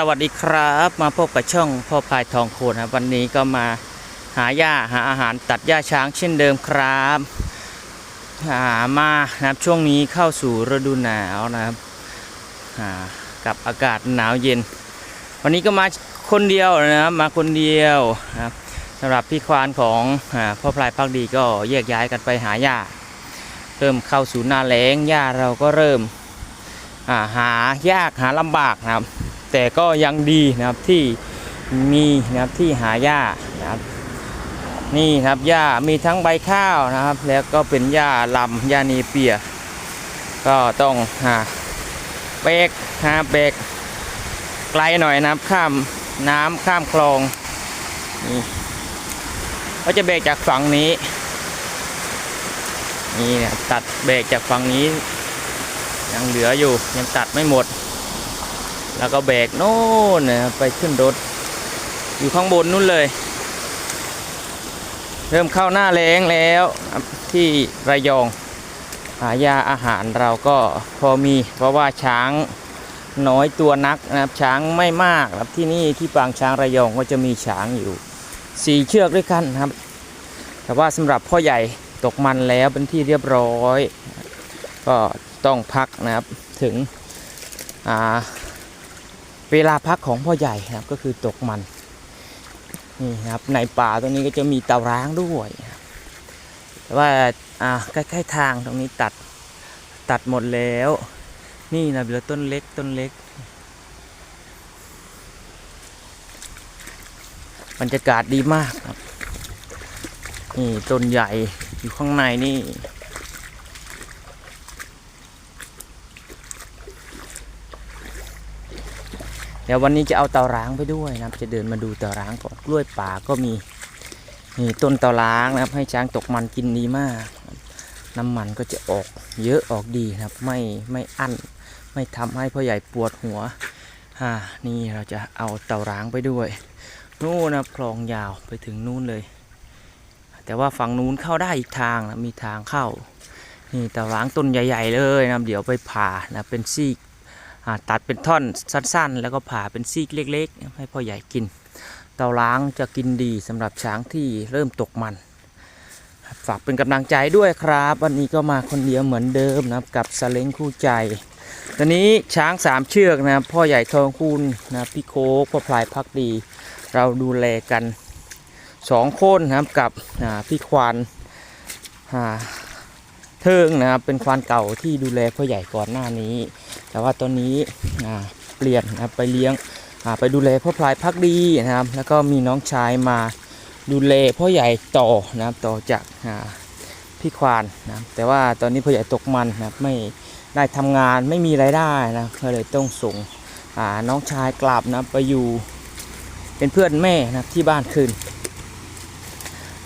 สวัสดีครับมาพบกับช่องพ่อพายทองโคนครับวันนี้ก็มาหาหญ้าหาอาหารตัดหญ้าช้างเช่นเดิมครับามานะครับช่วงนี้เข้าสู่ฤดูหนาวนะครับกับอากาศหนาวเย็น วันนี้ก็มาคนเดียวนะครับมาคนเดียวนะครับสำหรับพี่ควานของอพ่อพลายพักดีก็แยกย้ายกันไปหาหญ้า เริ่มเข้าสู่หน้าแล้งหญ้าเราก็เริ่มาหายากหาลำบากนะครับ แต่ก็ยังดีนะครับที่มีนะครับที่หาหญ้านะครับนี่นะครับหญ้ามีทั้งใบข้าวนะครับ แล้วก็เป็นหญ้าลำหญ้านีเปีย ก็ต้องหาเบรกหาเบรกไกลหน่อยนะครับข้ามน้ำข้ามคลองนี่ก็จะเบรกจากฝั่งนี้นี่นะตัดเบรกจากฝั่งนี้ยังเหลืออยู่ยังตัดไม่หมด แล้วก็แบกโน่นนะครับไปขึ้นรถ อยู่ข้างบนนู่นเลย เริ่มเข้าหน้าแล้งแล้วที่ระยองหายาอาหารเราก็พอมีเพราะว่าช้างน้อยตัวนักนะครับช้างไม่มากครับที่นี่ที่ปางช้างระยองก็จะมีช้างอยู่สี่เชือกด้วยกันครับ แต่ว่าสำหรับพ่อใหญ่ตกมันแล้วเป็นที่เรียบร้อย ก็ต้องพักนะครับถึงอ่า เวลาพักของพ่อใหญ่นะครับก็คือตกมันนี่ครับในป่าตรงนี้ก็จะมีเตาร้างด้วยแต่ว่าอ่าใกล้ๆทางตรงนี้ตัดตัดหมดแล้ว นี่นะเหลือต้นเล็กต้นเล็กบรรยากาศดีมากครับนี่ต้นใหญ่อยู่ข้างในนี่ เดี๋ยววันนี้จะเอาเตาร้างไปด้วยนะครับ จะเดินมาดูเตาร้างก่อนกล้วยป่าก็มีนี่ต้นเตาร้างนะครับ ให้ช้างตกมันกินดีมาก น้ำมันก็จะออกเยอะออกดีนะครับ ไม่ไม่อั้นไม่ทำให้พ่อใหญ่ปวดหัวอ่านี่เราจะเอาเตาร้างไปด้วย นู่นนะครับคลองยาวไปถึงนู่นเลย แต่ว่าฝั่งนู้นเข้าได้อีกทางนะมีทางเข้านี่เตาร้างต้นใหญ่ ๆ เลยนะเดี๋ยวไปผ่านะเป็นซีกอ่ ตัดเป็นท่อนสั้นๆ แล้วก็ผ่าเป็นซีกเล็ก ๆ ให้พ่อใหญ่กิน เตาล้างจะกินดีสำหรับช้างที่เริ่มตกมัน ฝากเป็นกำลังใจด้วยครับ วันนี้ก็มาคนเดียวเหมือนเดิมนะครับกับสเล้งคู่ใจตอนนี้ช้างสามเชือกนะครับพ่อใหญ่ทองคูณนะพี่โคกพ่อพลายพักดี เราดูแลกันสองคนนะครับกับพี่ควานเทิงนะครับเป็นควานเก่าที่ดูแลพ่อใหญ่ก่อนหน้านี้ แต่ว่าตอนนี้เปลี่ยนนะไปเลี้ยงไปดูแลพ่อพลายพักดีนะครับ แล้วก็มีน้องชายมาดูแลพ่อใหญ่ต่อนะครับต่อจากพี่ควานนะแต่ว่าตอนนี้พ่อใหญ่ตกมันนะครับไม่ได้ทำงานไม่มีรายได้นะก็เลยต้องส่งน้องชายกลับนะไปอยู่เป็นเพื่อนแม่นะที่บ้านคืน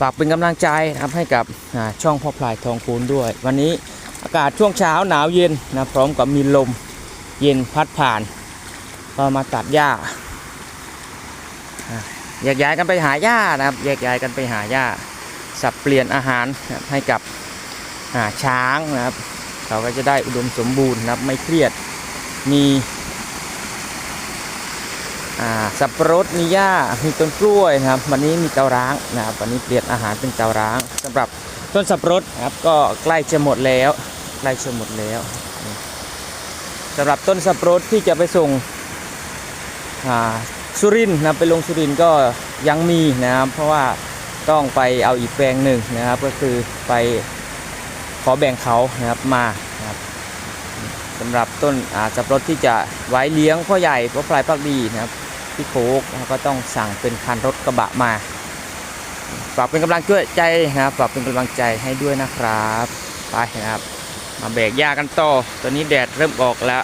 ฝากเป็นกำลังใจนะครับให้กับช่องพ่อพลายทองคูณด้วย วันนี้อากาศช่วงเช้าหนาวเย็นนะพร้อมกับมีลม เย็นพัดผ่าน ก็มาตัดหญ้าอะแยกย้ายกันไปหาหญ้านะครับแยกย้ายกันไปหาหญ้าสับเปลี่ยนอาหารให้กับช้างนะครับ เขาก็จะได้อุดมสมบูรณ์นะครับไม่เครียดมีสับปะรดมีหญ้ามีต้นกล้วยนะครับ วันนี้มีเตาร้างนะครับวันนี้เปลี่ยนอาหารเป็นเตาร้างสำหรับต้นสับปะรดนะครับก็ใกล้จะหมดแล้วใกล้จะหมดแล้ว สำหรับต้นสับปะรดที่จะไปส่งสุรินนะไปลงสุรินก็ยังมีนะครับ เพราะว่าต้องไปเอาอีกแปลงหนึ่งนะครับ ก็คือไปขอแบ่งเขานะครับมานะครับสำหรับต้นสับปะรดที่จะไว้เลี้ยงพ่อใหญ่พ่อปลายพักดีนะครับพี่โคกนะคก็ต้องสั่งเป็นคันรถกระบะมาฝากเป็นกำลังใจนะครับฝากเป็นกำลังใจให้ด้วยนะครับไปนะครับ มาแบกหญ้ากันต่อตอนนี้แดดเริ่มออกแล้ว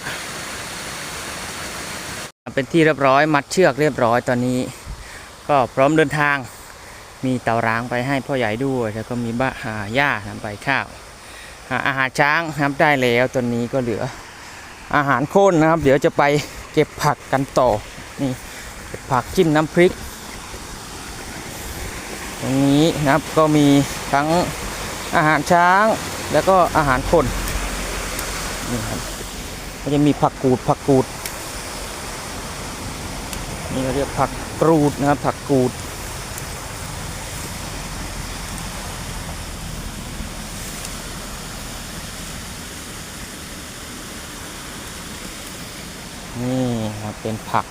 เป็นที่เรียบร้อยมัดเชือกเรียบร้อยตอนนี้ ก็พร้อมเดินทาง มีเตาร้างไปให้พ่อใหญ่ด้วย แล้วก็มีบ้าหาหญ้านำไปข้าวหาอาหารช้างนะครับได้แล้วตอนนี้ก็เหลืออาหารโค่นนะครับ เดี๋ยวจะไปเก็บผักกันต่อนี่เก็บผักจิ้มน้ำพริก ตรงนี้นะครับก็มีทั้งอาหารช้าง แล้วก็อาหารคนนี่ครับก็จะมีผักกูดผักกูด นี่เราเรียกผักกรูดนะครับ ผักกรูด นี่ครับเป็นผัก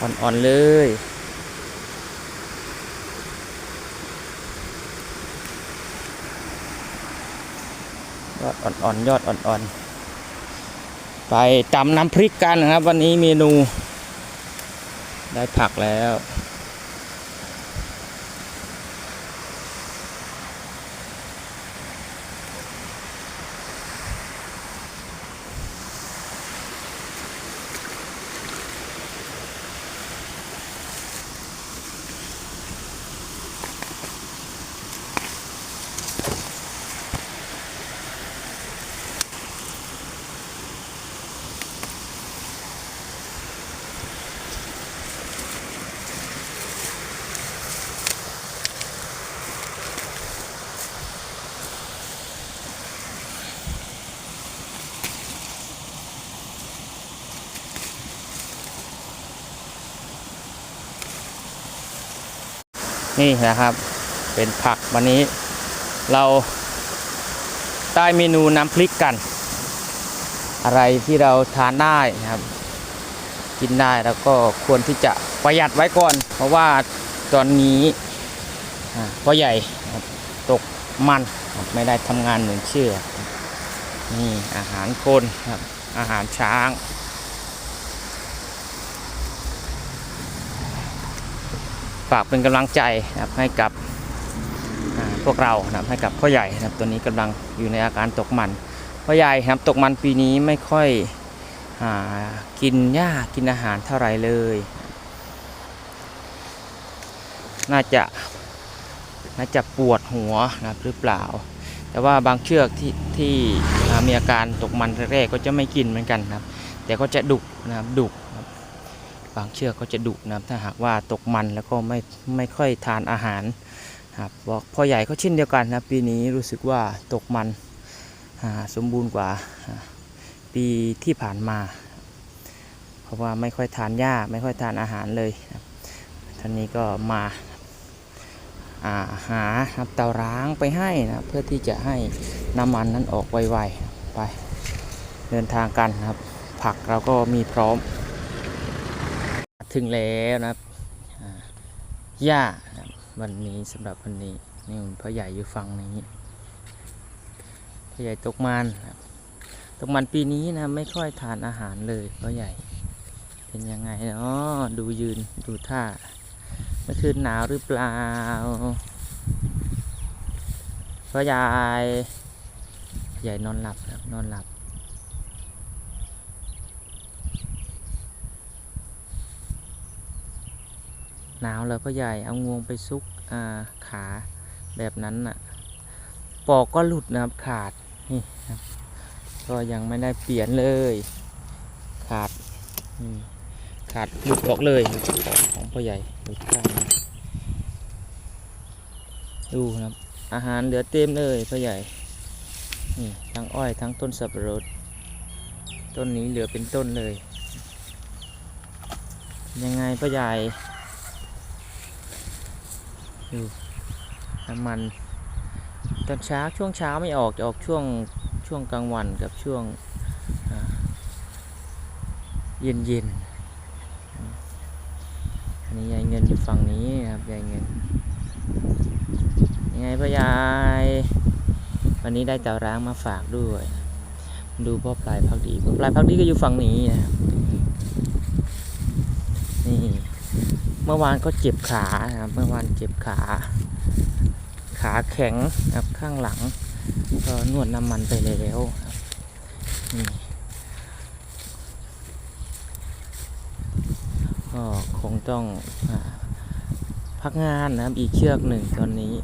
อ่อนๆเลย ยอดอ่อนๆยอดอ่อนๆไปตำน้ำพริกกันนะครับ วันนี้เมนู ได้ผักแล้ว นี่นะครับ เป็นผักวันนี้ เราได้เมนูน้ำพริกกัน อะไรที่เราทานได้นะครับ กินได้แล้วก็ควรที่จะประหยัดไว้ก่อน เพราะว่าตอนนี้พ่อใหญ่ตกมันไม่ได้ทำงานเหมือนเชื่อนี่อาหารคนครับอาหารช้าง ฝากเป็นกำลังใจนะครับให้กับพวกเรานะครับให้กับพ่อใหญ่นะครับตัวนี้กำลังอยู่ในอาการตกมันพ่อใหญ่ครับตกมันปีนี้ไม่ค่อยอกินหญ้ากินอาหารเท่าไหรเลย น่าจะน่าจะปวดหัวนะครับหรือเปล่า แต่ว่าบางเชือกที่ที่มีอาการตกมันแรกๆก็จะไม่กินเหมือนกันนะครับ แต่ก็จะดุนะครับดุ บางเชือกก็จะดุนะครับถ้าหากว่าตกมันแล้วก็ไม่ไม่ค่อยทานอาหารครับบอกพ่อใหญ่ก็เช่นเดียวกันนะปีนี้รู้สึกว่าตกมันสมบูรณ์กว่าปีที่ผ่านมา เพราะว่าไม่ค่อยทานหญ้าไม่ค่อยทานอาหารเลยครับท่านนี้ก็มาาหาครับเตาร้างไปให้นะเพื่อที่จะให้น้ำมันนั้นออกไวๆไปเดินทางกันนะครับ ผักเราก็มีพร้อม ถึงแล้วนะครับอ่าหญ้านะวันนี้สำหรับวันนี้นี่พ่อใหญ่อยู่ฝั่งนี้พ่อใหญ่ตกมันตกมันปีนี้นะไม่ค่อยทานอาหารเลยพ่อใหญ่เป็นยังไงเนาะดูยืนดูท่าเมื่อคืนหนาวหรือเปล่าพ่อใหญ่พ่อใหญ่นอนหลับครับนอนหลับ หนาวแล้วพ่อใหญ่เอางวงไปซุกาขาแบบนั้นน่ะปอกก็หลุดนะครับขาดนี่ครับก็ยังไม่ได้เปลี่ยนเลย ขาดขาดหลุดออกเลยของพ่อใหญ่หลุดข้างหนึ่งดูครับ อาหารเหลือเต็มเลยพ่อใหญ่นี่ทั้งอ้อยทั้งต้นสับปะรด ต้นนี้เหลือเป็นต้นเลย ยังไงพ่อใหญ่ ดูน้ำมันตอนเช้าช่วงเช้าไม่ออกจะออกช่วงช่วงกลางวันกับช่วงเย็นเย็นอันนี้ยายเงินอยู่ฝั่งนี้ครับยายเงินยังไงพ่อยายวันนี้ได้เต่าร้างมาฝากด้วย ดูพ่อปลายพักดีพ่อปลายพักดีก็อยู่ฝั่งนี้นะครับนี่ เมื่อวานก็เจ็บขานะครับ เมื่อวานเจ็บขา ขาแข็งนะครับข้างหลัง ก็นวดน้ำมันไปแล้วนี่ก็คงต้องอพักงานนะครับอีกเชือกหนึ่งตอนนี้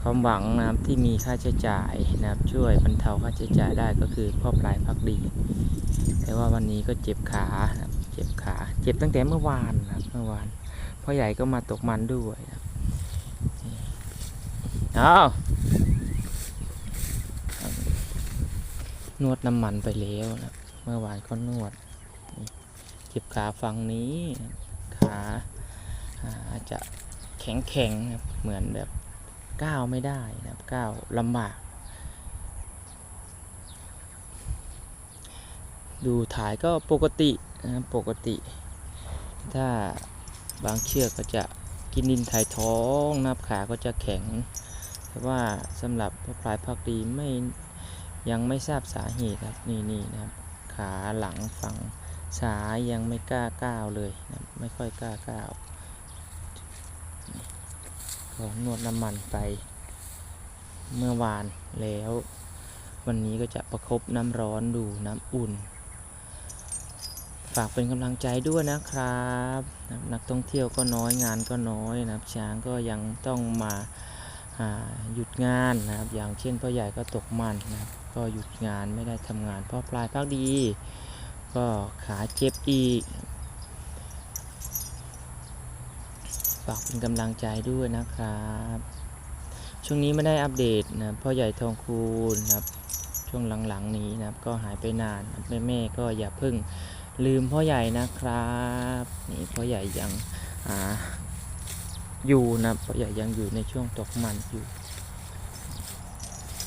ความหวังนะครับที่มีค่าใช้จ่ายนะครับ ช่วยบรรเทาค่าใช้จ่ายได้ก็คือพ่อปลายพักดี แต่ว่าวันนี้ก็เจ็บขานะ เจ็บขา เจ็บตั้งแต่เมื่อวานครับเมื่อวานพ่อใหญ่ก็มาตกมันด้วยครับเอานวดน้ำมันไปแล้วนะเมื่อวานก็นวดนี่จ็บขาฝั่งนี้ ขาอาจจะแข็งแข็งๆนะเหมือนแบบก้าวไม่ได้นะครับก้าวลำบาก ดูถ่ายก็ปกติ นะปกติ ถ้าบางเชือกก็จะกินดินถ่ายท้องนับขาก็จะแข็ง แต่ว่าสำหรับพระพลายพักดีไม่ยังไม่ทราบสาเหตุครับนี่นี่นะครับ ขาหลังฝั่งซ้ายยังไม่กล้าก้าวเลยนะไม่ค่อยกล้าก้าวก็นวดน้ำมันไปเมื่อวานแล้ว วันนี้ก็จะประคบน้ำร้อนดูน้ำอุ่น ฝากเป็นกำลังใจด้วยนะครับนักท่องเที่ยวก็น้อยงานก็น้อยนะครับช้างก็ยังต้องมาหยุดงานนะครับ อย่างเช่นพ่อใหญ่ก็ตกมันนะครับก็หยุดงานไม่ได้ทำงานเพราะปลายภาคดี ก็ขาเจ็บอีกฝากเป็นกำลังใจด้วยนะครับ ช่วงนี้ไม่ได้อัปเดตนะพ่อใหญ่ทองคูณนะครับ ช่วงหลังๆนี้นะครับ ก็หายไปนานแม่แม่ๆก็อย่าเพิ่ง ลืมพ่อใหญ่นะครับ นี่พ่อใหญ่ยังอ่าอยู่นะพ่อใหญ่ยังอยู่ในช่วงตกมันอยู่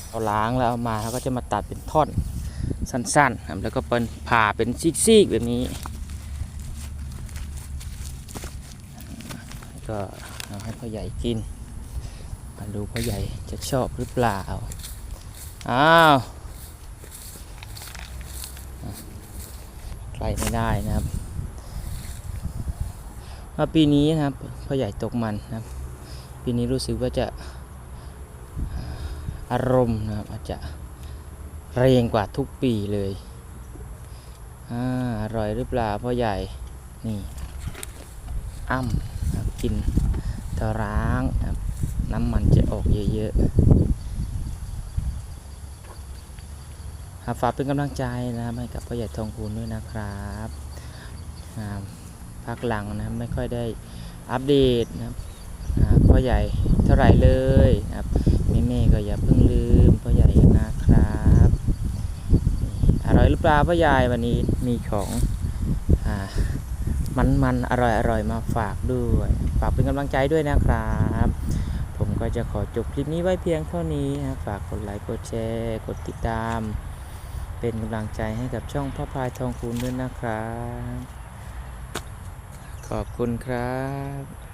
เอาล้างแล้วเอามาแล้วก็จะมาตัดเป็นท่อนสั้นๆ แล้วก็เป็นผ่าเป็นซีกๆแบบนี้ ก็เอาให้พ่อใหญ่กินมาดูพ่อใหญ่จะชอบหรือเปล่า อ้าว ใครไม่ได้นะครับมาปีนี้นะครับพ่อใหญ่ตกมันนะครับ ปีนี้รู้สึกว่าจะอารมณ์นะครับอาจจะแรงกว่าทุกปีเลยอ่าอร่อยหรือเปล่าพ่อใหญ่นี่อ้ำนะครับกินตะร้างนะครับน้ำมันจะออกเยอะๆหาก ฝากเป็นกำลังใจนะครับให้กับพ่อใหญ่ทองคูณด้วยนะครับอ่าพักหลังนะครับไม่ค่อยได้อัปเดตนะครับพ่อใหญ่เท่าไหร่เลยครับแม่ๆก็อย่าเพิ่งลืมพ่อใหญ่นะครับอร่อยหรือเปล่าพ่อใหญ่วันนี้มีของมันมันๆอร่อยอร่อยๆมาฝากด้วยฝากเป็นกำลังใจด้วยนะครับ ผมก็จะขอจบคลิปนี้ไว้เพียงเท่านี้นะฝากกดไลค์กดแชร์ กดติดตาม เป็นกำลังใจให้กับช่องพ่อพายทองคูณด้วยนะครับ ขอบคุณครับ